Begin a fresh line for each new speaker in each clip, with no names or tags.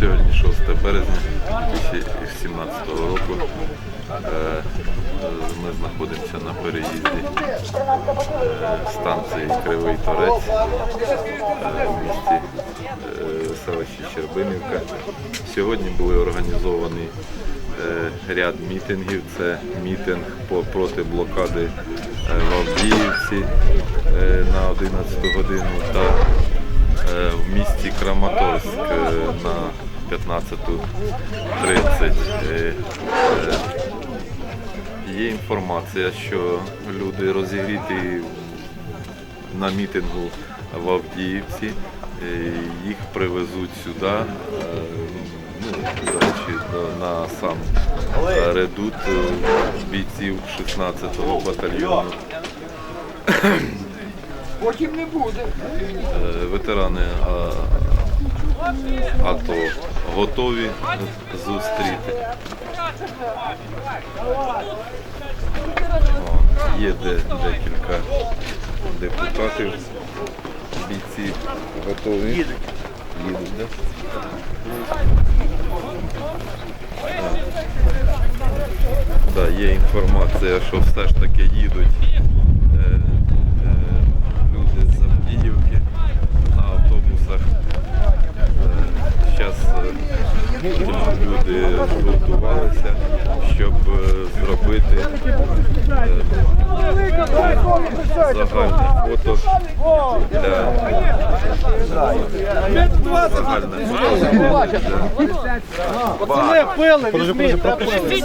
Сьогодні 6 березня 2017 року. Е, Ми знаходимося на переїзді станції Кривий Торець е, в місті е, селищі Щербинівка. Сьогодні були організовані ряд мітингів. Це мітинг проти блокади в Авдіївці на 11 годину в місті Краматорськ е, на 15.30. Е, е, Є інформація, що люди розігріті на мітингу в Авдіївці, е, їх привезуть сюди, е, ну, речі, на сам редут е, бійців 16-го батальйону.
Потім не буде.
Е, Ветерани а, АТО готові зустріти. О, Є де, декілька депутатів, бійці готові. Їдуть. Їдуть, да? Да, є інформація, що все ж таки їдуть люди згуртувалися, щоб е, зробити е, загальне фото для загальне.
Пацани пили, візьміть.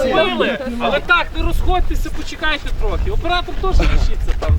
Пили, але так, не розходьтеся, почекайте трохи. Оператор теж лишиться там.